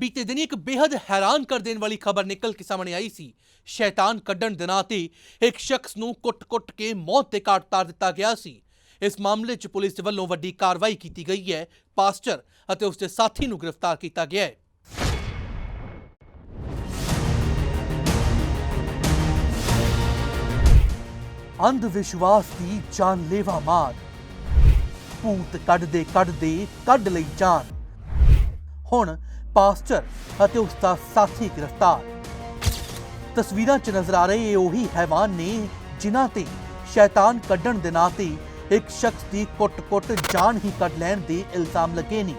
ਬੀਤੇ ਦਿਨੀ ਇੱਕ ਬੇहद ਹੈਰਾਨ ਕਰ ਦੇਣ ਵਾਲੀ ਖਬਰ ਨਿਕਲ ਕੇ ਸਾਹਮਣੇ ਆਈ ਸੀ। ਸ਼ੈਤਾਨ ਕੱਢਣ ਦੇ ਨਾਂ ਤੇ ਇੱਕ ਸ਼ਖਸ ਨੂੰ ਕੁੱਟ-ਕੁੱਟ ਕੇ ਮੌਤ ਦੇ ਘਾਟ ਉਤਾਰ ਦਿੱਤਾ ਗਿਆ ਸੀ। ਇਸ ਮਾਮਲੇ 'ਚ ਪੁਲਿਸ ਵੱਲੋਂ ਵੱਡੀ ਕਾਰਵਾਈ ਕੀਤੀ ਗਈ ਹੈ। ਪਾਸਟਰ ਅਤੇ ਉਸ ਦੇ ਸਾਥੀ ਨੂੰ ਗ੍ਰਿਫਤਾਰ ਕੀਤਾ ਗਿਆ ਹੈ। ਅੰਧ ਵਿਸ਼ਵਾਸ ਦੀ ਜਾਨਲੇਵਾ ਮਾਰ। ਭੂਤ ਕੱਢਦੇ ਕੱਢਦੇ ਕੱਢ ਲਈ ਜਾਨ। ਹੁਣ ਪਾਸਟਰ ਅਤੇ ਉਸ ਦਾ ਸਾਥੀ ਗ੍ਰਿਫਤਾਰ। ਤਸਵੀਰਾਂ 'ਚ ਨਜ਼ਰ ਆ ਰਹੇ ਇਹ ਉਹੀ ਹੈਵਾਨ ਨੇ ਜਿਨ੍ਹਾਂ ਤੇ ਸ਼ੈਤਾਨ ਕੱਢਣ ਦੇ ਨਾਂ ਤੇ ਇੱਕ ਸ਼ਖਸ ਦੀ ਕੁੱਟ-ਕੁੱਟ, ਜਾਨ ਹੀ ਕੱਢ ਲੈਣ ਦੇ ਇਲਜ਼ਾਮ ਲੱਗੇ ਨੇ।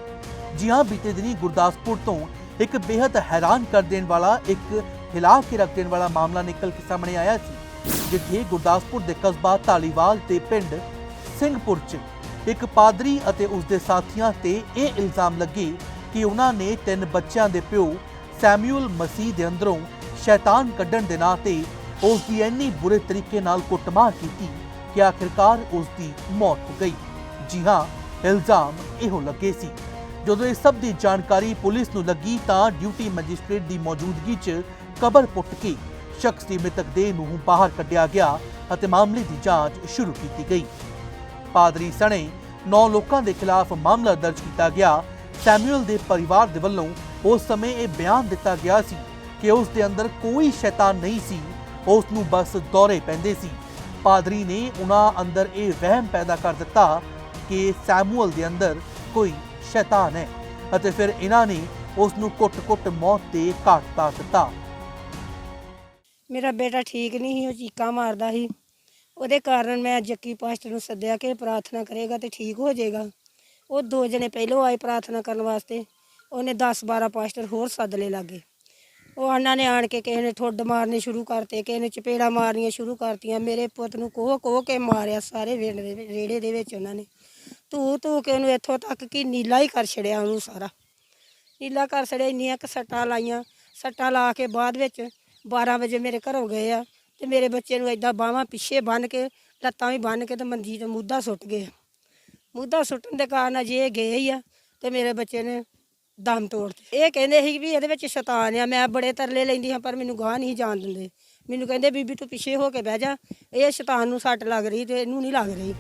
ਜੀ ਬੀਤੇ ਦਿਨੀ ਗੁਰਦਾਸਪੁਰ ਤੋਂ ਇੱਕ ਬੇहद ਹੈਰਾਨ ਕਰ ਦੇਣ ਵਾਲਾ, ਇੱਕ ਹਿਲਾ ਕੇ ਰੱਖ ਦੇਣ ਵਾਲਾ ਮਾਮਲਾ ਨਿਕਲ ਕੇ ਸਾਹਮਣੇ ਆਇਆ ਸੀ, ਜਿੱਥੇ ਗੁਰਦਾਸਪੁਰ ਦੇ ਕਸਬਾ ਢਾਲੀਵਾਲ ਤੇ ਪਿੰਡ ਸਿੰਘਪੁਰ 'ਚ ਇੱਕ ਪਾਦਰੀ ਅਤੇ ਉਸ ਦੇ ਸਾਥੀਆਂ ਤੇ ਇਹ ਇਲਜ਼ਾਮ ਲੱਗੇ ਕਿ ਉਹਨਾਂ ਨੇ ਤਿੰਨ ਬੱਚਿਆਂ ਦੇ ਪਿਓ ਸੈਮੂਅਲ ਮਸੀਹ ਦੇ ਅੰਦਰੋਂ ਸ਼ੈਤਾਨ ਕੱਢਣ ਦੇ ਨਾਂ ਤੇ ਉਸ ਦੀ ਇੰਨੀ ਬੁਰੇ ਤਰੀਕੇ ਨਾਲ ਕੁੱਟਮਾਰ ਕੀਤੀ ਕਿ ਆਖਿਰਕਾਰ ਉਸ ਦੀ ਮੌਤ ਹੋ ਗਈ। ਜੀ ਹਾਂ, ਇਲਜ਼ਾਮ ਇਹੋ ਲੱਗੇ ਸੀ। ਜਦੋਂ ਇਹ ਸਭ ਦੀ ਜਾਣਕਾਰੀ ਪੁਲਿਸ ਨੂੰ ਲੱਗੀ ਤਾਂ ਡਿਊਟੀ ਮੈਜਿਸਟ੍ਰੇਟ ਦੀ ਮੌਜੂਦਗੀ 'ਚ ਕਬਰ ਪੁੱਟ ਕੇ ਸ਼ਖਸ ਦੀ ਮ੍ਰਿਤਕ ਦੇਹ ਨੂੰ ਬਾਹਰ ਕੱਢਿਆ ਗਿਆ ਅਤੇ ਮਾਮਲੇ ਦੀ ਜਾਂਚ ਸ਼ੁਰੂ ਕੀਤੀ ਗਈ। ਪਾਦਰੀ ਸਣੇ 9 ਲੋਕਾਂ ਦੇ ਖਿਲਾਫ ਮਾਮਲਾ ਦਰਜ ਕੀਤਾ ਗਿਆ ਸੈਮੂਅਲ ਦੇ ਪਰਿਵਾਰ ਦੇ ਵੱਲੋਂ ਉਸ ਸਮੇਂ ਇਹ ਬਿਆਨ ਦਿੱਤਾ ਗਿਆ ਸੀ ਕਿ ਉਸ ਦੇ ਅੰਦਰ ਕੋਈ ਸ਼ੈਤਾਨ ਨਹੀਂ ਸੀ, ਉਸ ਨੂੰ ਬਸ ਦੌਰੇ ਪੈਂਦੇ ਸੀ। ਪਾਦਰੀ ਨੇ ਉਹਨਾਂ ਅੰਦਰ ਇਹ ਵਹਿਮ ਪੈਦਾ ਕਰ ਦਿੱਤਾ ਕਿ ਸੈਮੂਅਲ ਦੇ ਅੰਦਰ ਕੋਈ ਸ਼ੈਤਾਨ ਹੈ ਅਤੇ ਫਿਰ ਇਹਨਾਂ ਨੇ ਉਸ ਨੂੰ ਕੁੱਟ-ਕੁੱਟ ਮੌਤ 'ਤੇ ਘਾਟ ਉਤਾਰ ਦਿੱਤਾ। ਮੇਰਾ ਬੇਟਾ ਠੀਕ ਨਹੀਂ ਸੀ, ਉਹ ਚੀਕਾਂ ਮਾਰਦਾ ਸੀ। ਉਹਦੇ ਕਾਰਨ ਮੈਂ ਜੱਕੀ ਪਾਸਟਰ ਨੂੰ ਸੱਦਿਆ ਕਿ ਪ੍ਰਾਰਥਨਾ ਕਰੇਗਾ ਤੇ ਠੀਕ ਹੋ ਜਾਏਗਾ। ਉਹ ਦੋ ਜਣੇ ਪਹਿਲੋਂ ਆਏ ਪ੍ਰਾਰਥਨਾ ਕਰਨ ਵਾਸਤੇ। ਉਹਨੇ 10 12 ਪਾਸਟਰ ਹੋਰ ਸੱਦ ਲਏ ਲਾਗੇ। ਉਹ ਉਹਨਾਂ ਨੇ ਆਣ ਕੇ ਕਿਸੇ ਨੇ ਠੁੱਡ ਮਾਰਨੇ ਸ਼ੁਰੂ ਕਰਤੇ, ਕਿਸੇ ਨੇ ਚਪੇੜਾ ਮਾਰਨੀਆਂ ਸ਼ੁਰੂ ਕਰਤੀਆਂ। ਮੇਰੇ ਪੁੱਤ ਨੂੰ ਕੋਹ ਕੋਹ ਕੇ ਮਾਰਿਆ ਸਾਰੇ ਵੇੜ ਦੇ ਰੇੜੇ ਦੇ ਵਿੱਚ ਉਹਨਾਂ ਨੇ। ਧੂ ਧੂ ਕੇ ਉਹਨੂੰ ਇੱਥੋਂ ਤੱਕ ਕਿ ਨੀਲਾ ਹੀ ਕਰ ਛੜਿਆ ਉਹਨੂੰ ਸਾਰਾ। ਨੀਲਾ ਕਰ ਛੜਿਆ ਇੰਨੀਆਂ ਕੁ ਸੱਟਾਂ ਲਾਈਆਂ। ਸੱਟਾਂ ਲਾ ਕੇ ਬਾਅਦ ਵਿੱਚ 12 ਵਜੇ ਮੇਰੇ ਘਰੋਂ ਗਏ ਆ ਤੇ ਮੇਰੇ ਬੱਚੇ ਨੂੰ ਏਦਾਂ ਬਾਹਾਂ ਪਿੱਛੇ ਬੰਨ ਕੇ, ਲੱਤਾਂ ਵੀ ਬੰਨ ਕੇ ਤੇ ਮੰਜੀ ਤੇ ਮੁੱਦਾ ਸੁੱਟ ਗਏ ਮੁੱਦਾ ਸੁੱਟਣ ਦੇ ਕਾਰਨ ਅਜੇ ਇਹ ਗਏ ਹੀ ਆ ਤੇ ਮੇਰੇ ਬੱਚੇ ਨੇ ਦਮ ਤੋੜਤੇ। ਇਹ ਕਹਿੰਦੇ ਸੀ ਵੀ ਇਹਦੇ ਵਿੱਚ ਸ਼ੈਤਾਨ ਆ, ਮੈਂ ਬੜੇ ਤਰਲੇ ਲੈਂਦੀ ਹਾਂ, ਪਰ ਮੈਨੂੰ ਗਾਹ ਨਹੀਂ ਜਾਣ ਦਿੰਦੇ। ਮੈਨੂੰ ਕਹਿੰਦੇ, ਬੀਬੀ ਤੂੰ ਪਿੱਛੇ ਹੋ ਕੇ ਬਹਿ ਜਾ। ਇਹ ਸ਼ੈਤਾਨ ਨੂੰ ਸੱਟ ਲੱਗ ਰਹੀ ਤੇ ਇਹਨੂੰ ਨਹੀਂ ਲੱਗ ਰਹੀ।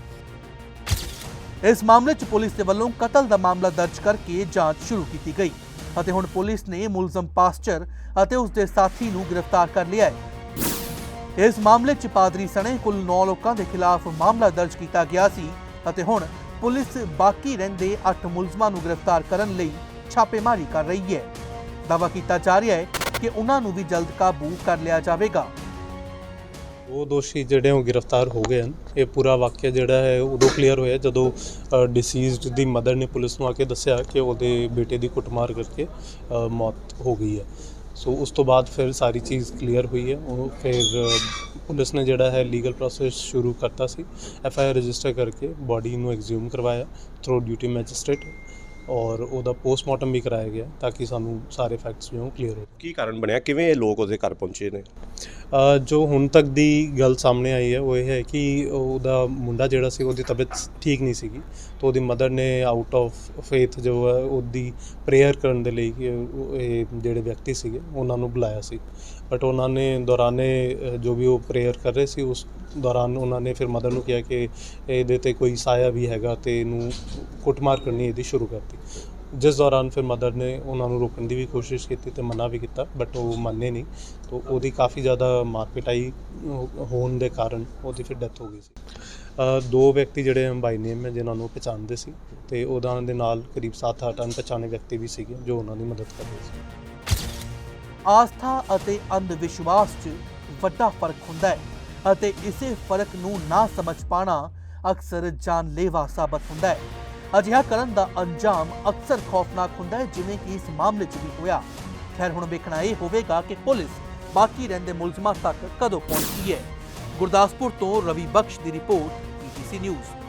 ਇਸ ਮਾਮਲੇ 'ਚ ਪੁਲਿਸ ਦੇ ਵੱਲੋਂ ਕਤਲ ਦਾ ਮਾਮਲਾ ਦਰਜ ਕਰਕੇ ਜਾਂਚ ਸ਼ੁਰੂ ਕੀਤੀ ਗਈ ਅਤੇ ਹੁਣ ਪੁਲਿਸ ਨੇ ਮੁਲਜ਼ਮ ਪਾਸਟਰ ਅਤੇ ਉਸ ਦੇ ਸਾਥੀ ਨੂੰ ਗ੍ਰਿਫਤਾਰ ਕਰ ਲਿਆ ਹੈ। ਇਸ ਮਾਮਲੇ 'ਚ ਪਾਦਰੀ ਸਣੇ ਕੁੱਲ 9 ਲੋਕਾਂ ਦੇ ਖਿਲਾਫ ਮਾਮਲਾ ਦਰਜ ਕੀਤਾ ਗਿਆ ਸੀ ਅਤੇ ਹੁਣ ਪੁਲਿਸ ਬਾਕੀ ਰਹਿੰਦੇ 8 ਮੁਲਜ਼ਮਾਂ ਨੂੰ ਗ੍ਰਿਫਤਾਰ ਕਰਨ ਲਈ ਛਾਪੇਮਾਰੀ ਕਰ ਰਹੀ ਹੈ। ਦਾਅਵਾ ਕੀਤਾ ਜਾ ਰਿਹਾ ਹੈ ਕਿ ਉਹਨਾਂ ਨੂੰ ਵੀ ਜਲਦ ਕਾਬੂ ਕਰ ਲਿਆ ਜਾਵੇਗਾ। ਉਹ ਦੋਸ਼ੀ ਜਿਹੜੇ ਉਹ ਗ੍ਰਿਫਤਾਰ ਹੋ ਗਏ ਹਨ। ਇਹ ਪੂਰਾ ਵਾਕਿਆ ਜਿਹੜਾ ਹੈ ਉਦੋਂ ਕਲੀਅਰ ਹੋਇਆ ਜਦੋਂ ਡਿਸੀਜ਼ਡ ਦੀ ਮਦਰ ਨੇ ਪੁਲਿਸ ਨੂੰ ਆ ਕੇ ਦੱਸਿਆ ਕਿ ਉਹਦੇ ਬੇਟੇ ਦੀ ਕੁੱਟਮਾਰ ਕਰਕੇ ਮੌਤ ਹੋ ਗਈ ਹੈ। ਸੋ ਉਸ ਤੋਂ ਬਾਅਦ ਫਿਰ ਸਾਰੀ ਚੀਜ਼ ਕਲੀਅਰ ਹੋਈ ਹੈ। ਉਹ ਫਿਰ ਪੁਲਿਸ ਨੇ ਜਿਹੜਾ ਹੈ ਲੀਗਲ ਪ੍ਰੋਸੈਸ ਸ਼ੁਰੂ ਕਰਤਾ ਸੀ। ਐਫ ਆਈ ਆਰ ਰਜਿਸਟਰ ਕਰਕੇ ਬਾਡੀ ਨੂੰ ਐਗਜ਼ਿਊਮ ਕਰਵਾਇਆ। ਥਰੂ ਡਿਊਟੀ ਮੈਜਿਸਟ੍ਰੇਟ ਔਰ ਉਹਦਾ ਪੋਸਟਮਾਰਟਮ ਵੀ ਕਰਾਇਆ ਗਿਆ ਤਾਂ ਕਿ ਸਾਨੂੰ ਸਾਰੇ ਫੈਕਟਸ ਜੋ ਕਲੀਅਰ ਹੋ ਕੀ ਕਾਰਨ ਬਣਿਆ? ਕਿਵੇਂ ਇਹ ਲੋਕ ਉਹਦੇ ਘਰ ਪਹੁੰਚੇ ਨੇ? ਅ, ਜੋ ਹੁਣ ਤੱਕ ਦੀ ਗੱਲ ਸਾਹਮਣੇ ਆਈ ਹੈ ਉਹ ਇਹ ਹੈ ਕਿ ਉਹਦਾ ਮੁੰਡਾ ਜਿਹੜਾ ਸੀ ਉਹਦੀ ਤਬੀਅਤ ਠੀਕ ਨਹੀਂ ਸੀਗੀ। ਤਾਂ ਉਹਦੀ ਮਦਰ ਨੇ ਆਊਟ ਆਫ ਫੇਥ ਜੋ ਹੈ ਉਹਦੀ ਪ੍ਰੇਅਰ ਕਰਨ ਦੇ ਲਈ ਕਿ ਉਹ- ਇਹ ਜਿਹੜੇ ਵਿਅਕਤੀ ਸੀਗੇ ਉਹਨਾਂ ਨੂੰ ਬੁਲਾਇਆ ਸੀ। ਬਟ ਉਹਨਾਂ ਨੇ ਦੌਰਾਨੇ ਅ, ਜੋ ਵੀ ਉਹ ਪ੍ਰੇਅਰ ਕਰ ਰਹੇ ਸੀ ਉਸ ਦੌਰਾਨ ਉਹਨਾਂ ਨੇ ਫਿਰ ਮਦਰ ਨੂੰ ਕਿਹਾ ਕਿ ਇਹਦੇ ਤੇ ਕੋਈ ਸਾਇਆ ਵੀ ਹੈਗਾ ਤੇ ਇਹਨੂੰ ਕੁੱਟਮਾਰ ਕਰਨੀ ਇਹਦੀ ਸ਼ੁਰੂ ਕਰਤੀ। ਜਿਸ ਦੌਰਾਨ ਫਿਰ ਮਦਰ ਨੇ ਉਹਨਾਂ ਨੂੰ ਰੋਕਣ ਦੀ ਵੀ ਕੋਸ਼ਿਸ਼ ਕੀਤੀ ਤੇ ਮਨਾ ਵੀ ਕੀਤਾ ਬਟ ਉਹ ਮੰਨੇ ਨਹੀਂ। ਤਾਂ ਉਹਦੀ ਕਾਫੀ ਜ਼ਿਆਦਾ ਮਾਰਪਿਟਾਈ ਹੋਣ ਦੇ ਕਾਰਨ ਉਹਦੀ ਫਿਰ ਡੈਥ ਹੋ ਗਈ ਸੀ। ਦੋ ਵਿਅਕਤੀ ਜਿਹੜੇ ਬਾਈ ਨੇਮ ਹੈ ਜਿਨ੍ਹਾਂ ਨੂੰ ਉਹ ਪਛਾਣਦੇ ਸੀ ਤੇ ਉਹਨਾਂ ਦੇ ਨਾਲ ਕਰੀਬ 7-8 ਅਣਪਛਾਣੇ ਵਿਅਕਤੀ ਵੀ ਸੀਗੇ ਜੋ ਉਹਨਾਂ ਦੀ ਮਦਦ ਕਰਦੇ ਸੀ। ਆਸਥਾ ਅਤੇ ਅੰਧ ਵਿਸ਼ਵਾਸ 'ਚ ਵੱਡਾ ਫ਼ਰਕ ਹੁੰਦਾ ਹੈ। ਅਤੇ ਇਸੇ ਫ਼ਰਕ ਨੂੰ ਨਾ ਸਮਝ ਪਾਣਾ ਅਕਸਰ ਜਾਨਲੇਵਾ ਸਾਬਤ ਹੁੰਦਾ ਹੈ। ਅਜਿਹਾ ਕਰਨ ਦਾ ਅੰਜਾਮ ਅਕਸਰ ਖੌਫਨਾਕ ਹੁੰਦਾ ਹੈ, ਜਿਵੇਂ ਕਿ ਇਸ ਮਾਮਲੇ 'ਚ ਵੀ ਹੋਇਆ। ਖੈਰ, ਹੁਣ ਵੇਖਣਾ ਇਹ ਹੋਵੇਗਾ ਕਿ ਪੁਲਿਸ ਬਾਕੀ ਰਹਿੰਦੇ ਮੁਲਜ਼ਮਾਂ ਤੱਕ ਕਦੋਂ ਪਹੁੰਚਦੀ ਹੈ। ਗੁਰਦਾਸਪੁਰ ਤੋਂ ਰਵੀ ਬਖਸ਼ ਦੀ ਰਿਪੋਰਟ ਪੀਟੀਸੀ ਨਿਊਜ਼